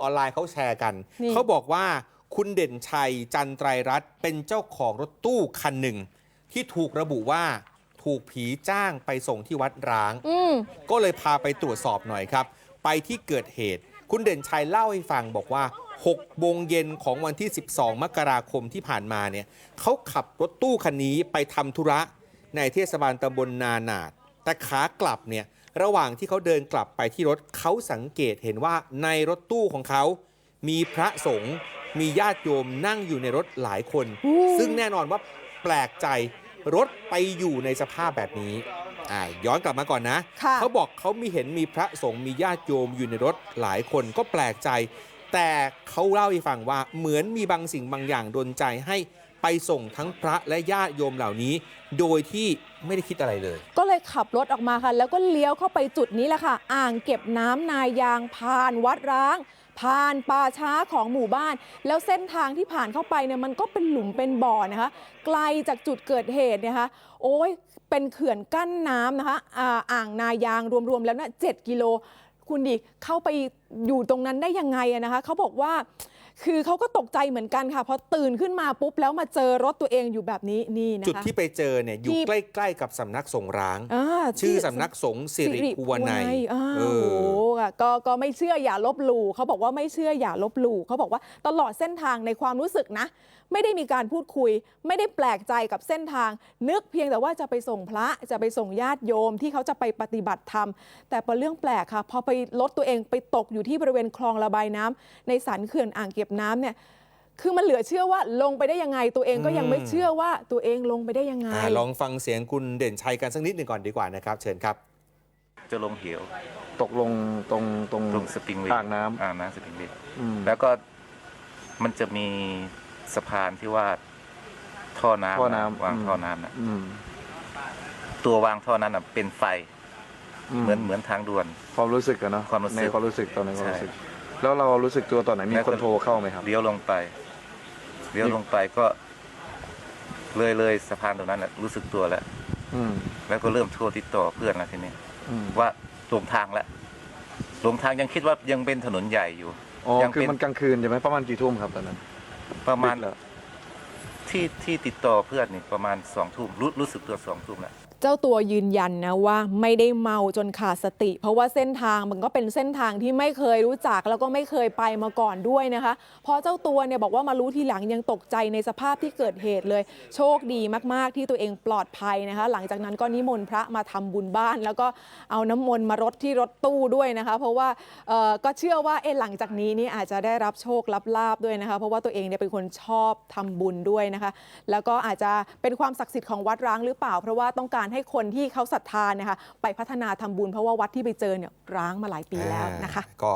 ออนไลน์เขาแชร์กันนี่เขาบอกว่าคุณเด่นชัยจันไตรรัตน์เป็นเจ้าของรถตู้คันหนึ่ง ที่ถูกระบุว่าถูกผีจ้างไปส่งที่วัดร้างอืมก็เลยพาไปตรวจสอบหน่อยครับ ไปที่เกิดเหตุ คุณเด่นชัยเล่าให้ฟังบอกว่า6โมงเย็นของวันที่ 12 มกราคมที่ผ่านมาเนี่ยเขาขับรถตู้คันนี้ไปทำธุระในเทศบาลตำบลนานาดแต่ขากลับเนี่ย ระหว่างที่เขาเดินกลับไปที่รถเขาสังเกตเห็นว่าในรถตู้ของเขา มีพระสงฆ์มีญาติโยมนั่งอยู่ในรถหลายคนอู้ซึ่งแน่นอนว่าแปลกใจรถไปอยู่ในสภาพแบบนี้อ่าย้อนกลับมาก่อนนะค่ะเขาบอกเขามีเห็นมีพระสงฆ์มีญาติโยมอยู่ในรถหลายคนก็แปลกใจ แต่เขาเล่าให้ฟังว่าเหมือนมีบางสิ่งบางอย่างดนใจให้ไปส่งทั้งพระและญาติโยมเหล่านี้ โดยที่ไม่ได้คิดอะไรเลย ก็เลยขับรถออกมาค่ะ แล้วก็เลี้ยวเข้าไปจุดนี้แหละค่ะ อ่างเก็บน้ำนายางผ่านวัดร้าง ผ่านป่าช้าของหมู่บ้าน แล้วเส้นทางที่ผ่านเข้าไปเนี่ยมันก็เป็นหลุมเป็นบ่อนะคะ ไกลจากจุดเกิดเหตุเนะคะ โอ้ยเป็นเขื่อนกั้นน้ำนะคะอ่างนายางรวมๆแล้วนะเจ็ดกิโล คุณดิเข้าไปอยู่ตรงนั้นได้ยังไงอะนะคะเขาบอกว่า คือเขาก็ตกใจเหมือนกันค่ะพอตื่นขึ้นมาปุ๊บแล้วมาเจอรถตัวเองอยู่แบบนี้นี่นะคะ จุดที่ไปเจอเนี่ยอยู่ที่ ใกล้ ๆ กับสำนักสงฆ์ร้าง อ่าชื่อที่สำนักสงฆ์สิริภูวนัยอ้าวเอโอ้อโห ค่ะก็ก็ไม่เชื่ออย่าลบหลู่เขาบอกว่าไม่เชื่ออย่าลบหลู่เขาบอกว่าตลอดเส้นทางในความรู้สึกนะ ไม่ได้มีการพูดคุย ไม่ได้แปลกใจกับเส้นทาง นึกเพียงแต่ว่าจะไปส่งพระจะไปส่งญาติโยมที่เขาจะไปปฏิบัติธรรม แต่พอเรื่องแปลกค่ะพอไปรถตัวเองไปตกอยู่ที่บริเวณคลองระบายน้ำในสันเขื่อนอ่างเก็บน้ำเนี่ยคือมันเหลือเชื่อว่าลงไปได้ยังไง ตัวเองก็ยังไม่เชื่อว่าตัวเองลงไปได้ยังไงอลองฟังเสียงคุณเด่นชัยกันสักนิดหนึ่งก่อนดีกว่านะครับ เชิญครับ จะลงเหวตกลงตรงตรงลงสปริงเวอ่างน้ำอ่างน้ำสปริงเวอืมแล้วก็มันจะมีสะพานที่ว่าท่อน้ำท่อน้ำวางอืมท่อน้ำนะอืมตัววางท่อนั้นน่ะเป็นไฟเหมือนเหมือนทางด่วน ความรู้สึกอะเนาะความรู้สึกในความรู้สึกตอนในความใช่รู้สึก แล้วเรารู้สึกตัวตอนไหนมีแล้วคก็ นโทรเข้าไหมครับ เลี้ยวลงไปเลี้ยวลงไปก็ เลยเลยสะพานตรงนั้นน่ะรู้สึกตัวแล้ว อืมแล้วก็เริ่มโทรติดต่อเพื่อนแล้วทีนี้อืม ว่าหลงทางแล้วหลงทางยังคิดว่ายังเป็นถนนใหญ่อยู่ อ๋อยังคือเป็น มันกลางคืนใช่ไหมประมาณกี่ทุ่มครับตอนนั้นประมาณ ดึกเหรอที่ที่ติดต่อเพื่อนนี่ประมาณสองทุ่มรู้รู้สึกตัวสองทุ่มแล้วเจ้าตัวยืนยันนะว่าไม่ได้เมาจนขาดสติ เพราะว่าเส้นทางมันก็เป็นเส้นทางที่ไม่เคยรู้จักแล้วก็ไม่เคยไปมาก่อนด้วยนะคะ พอเจ้าตัวเนี่ยบอกว่ามารู้ทีหลังยังตกใจในสภาพที่เกิดเหตุเลย โชคดีมากๆที่ตัวเองปลอดภัยนะคะ หลังจากนั้นก็นิมนต์พระมาทำบุญบ้าน แล้วก็เอาน้ำมนต์มารดที่รถตู้ด้วยนะคะ เพราะว่าเอ่อก็เชื่อว่าเอ๊ะหลังจากนี้นี่อาจจะได้รับโชครับลาบด้วยนะคะ เพราะว่าตัวเองเนี่ยเป็นคนชอบทำบุญด้วยนะคะ แล้วก็อาจจะเป็นความศักดิ์สิทธิ์ของวัดร้างหรือเปล่า เพราะว่าต้องการใให้คนที่เขาศรัทธานะคะไปพัฒนาทำบุญเพราะว่าวัดที่ไปเจอเนี่ยร้างมาหลายปีแล้วนะคะ ก็